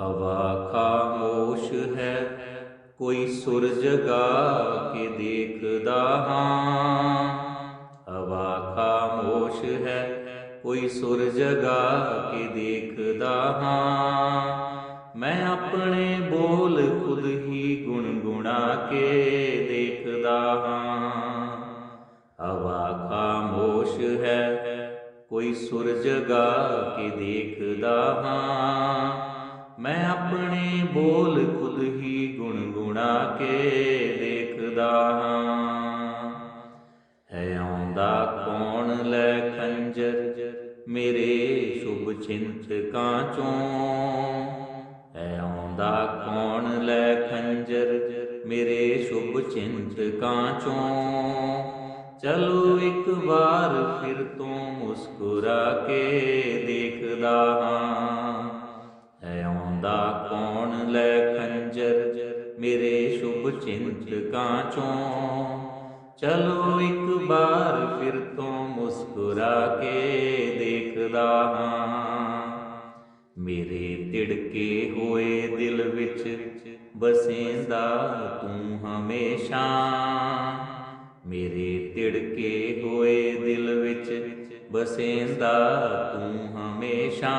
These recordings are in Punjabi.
ਹਵਾ ਖਾਮੋਸ਼ ਹੈ, ਕੋਈ ਸੁਰ ਜਗਾ ਕੇ ਦੇਖਦਾ ਹਾਂ। ਹਵਾ ਖਾਮੋਸ਼ ਹੈ, ਕੋਈ ਸੁਰ ਜਗਾ ਕੇ ਦੇਖਦਾ ਹਾਂ। ਮੈਂ ਆਪਣੇ ਬੋਲ ਖੁਦ ਹੀ ਗੁਣਗੁਣਾ ਕੇ ਦੇਖਦਾ ਹਾਂ। ਹਵਾ ਖਾਮੋਸ਼ ਹੈ, ਕੋਈ ਸੁਰ ਜਗਾ ਕੇ ਦੇਖਦਾ ਹਾਂ। ਮੈਂ ਆਪਣੇ ਬੋਲ ਖੁਦ ਹੀ ਗੁਣਗੁਣਾ ਕੇ ਦੇਖਦਾ ਹਾਂ। ਹੈ ਆਉਂਦਾ ਕੌਣ ਲੈ ਖੰਜਰ, ਮੇਰੇ ਸ਼ੁਭ ਚਿੰਤਕਾਂ ਚੋਂ ਹੈ ਆਉਂਦਾ ਕੌਣ ਲੈ ਖੰਜਰ, ਮੇਰੇ ਸ਼ੁਭ ਚਿੰਤਕਾਂ ਚੋਂ ਚਲੋ ਇੱਕ ਵਾਰ ਫਿਰ ਤੋਂ ਮੁਸਕਰਾ ਕੇ ਮੇਰੇ ਸ਼ੁਭ ਚਿੰਤਕਾਂ ਚੋਂ, ਚਲੋ ਇੱਕ ਵਾਰ ਫਿਰ ਤੋਂ ਮੁਸਕਰਾ ਕੇ ਦੇਖਦਾ ਹਾਂ। ਮੇਰੇ ਤਿੜਕੇ ਹੋਏ ਦਿਲ ਵਿੱਚ ਬਸੇਂਦਾ ਤੂੰ ਹਮੇਸ਼ਾ। ਮੇਰੇ ਤਿੜਕੇ ਹੋਏ ਦਿਲ ਵਿੱਚ ਬਸੇਂਦਾ ਤੂੰ ਹਮੇਸ਼ਾ।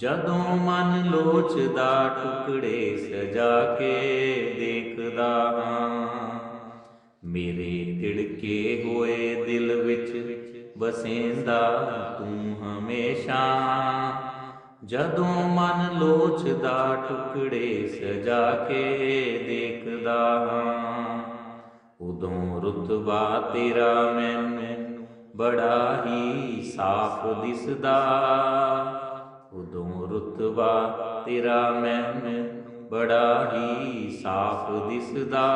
ਜਦੋਂ ਮਨ ਲੋਚਦਾ, ਟੁਕੜੇ ਸਜਾ ਕੇ ਦੇਖਦਾ ਹਾਂ। ਮੇਰੇ ਤਿੜਕੇ ਹੋਏ ਦਿਲ ਵਿੱਚ ਬਸੇਂਦਾ ਤੂੰ ਹਮੇਸ਼ਾ। ਜਦੋਂ ਮਨ ਲੋਚਦਾ, ਟੁਕੜੇ ਸਜਾ ਕੇ ਦੇਖਦਾ ਹਾਂ। ਉਦੋਂ ਰੁਤਬਾ ਤੇਰਾ ਮੈਨੂੰ ਬੜਾ ਹੀ ਸਾਫ਼ ਦਿਸਦਾ। ਉਦੋਂ ਰੁਤਬਾ ਤੇਰਾ ਮੈਨੂੰ ਬੜਾ ਹੀ ਸਾਫ਼ ਦਿਸਦਾ।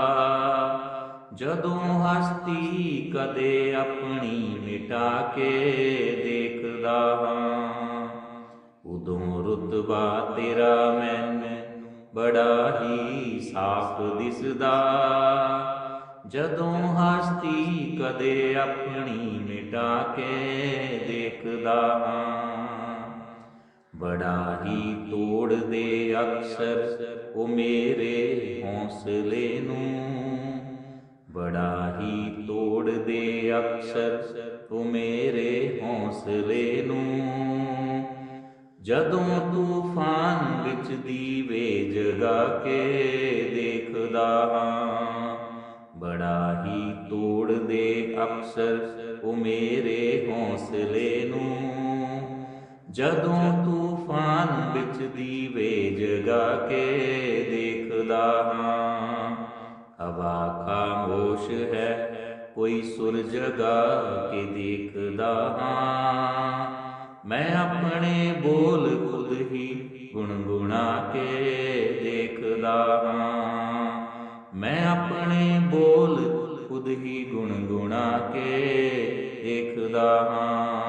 ਜਦੋਂ ਹਸਤੀ ਕਦੇ ਆਪਣੀ ਮਿਟਾ ਕੇ ਦੇਖਦਾ ਹਾਂ, ਉਦੋਂ ਰੁਤਬਾ ਤੇਰਾ ਮੈਨੂੰ ਬੜਾ ਹੀ ਸਾਫ਼ ਦਿਸਦਾ। ਜਦੋਂ ਹਸਤੀ ਕਦੇ ਆਪਣੀ ਮਿਟਾ ਕੇ ਦੇਖਦਾ ਹਾਂ ਬੜਾ ਹੀ ਤੋੜਦੇ ਅਕਸਰ ਉਹ ਮੇਰੇ ਹੌਸਲੇ ਨੂੰ। ਬੜਾ ਹੀ ਤੋੜਦੇ ਅਕਸਰ ਉਹ ਮੇਰੇ ਹੌਸਲੇ ਨੂੰ। ਜਦੋਂ ਤੂਫਾਨ ਵਿੱਚ ਦੀਵੇ ਜਗਾ ਕੇ ਦੇਖਦਾ ਹਾਂ ਬੜਾ ਹੀ ਤੋੜਦੇ ਅਕਸਰ ਉਹ ਮੇਰੇ ਹੌਸਲੇ ਨੂੰ। ਜਦੋਂ ਤੂਫਾਨ ਵਿੱਚ ਦੀ ਦੀਵੇ ਜਗਾ ਕੇ ਦੇਖਦਾ ਹਾਂ, ਹਵਾ ਖਾਮੋਸ਼ ਹੈ, ਕੋਈ ਸੁਰ ਜਗਾ ਕੇ ਦੇਖਦਾ ਹਾਂ। ਮੈਂ ਆਪਣੇ ਬੋਲ ਖੁਦ ਹੀ ਗੁਣਗੁਣਾ ਕੇ ਦੇਖਦਾ ਹਾਂ। ਮੈਂ ਆਪਣੇ ਬੋਲ ਖੁਦ ਹੀ ਗੁਣਗੁਣਾ ਕੇ ਦੇਖਦਾ ਹਾਂ।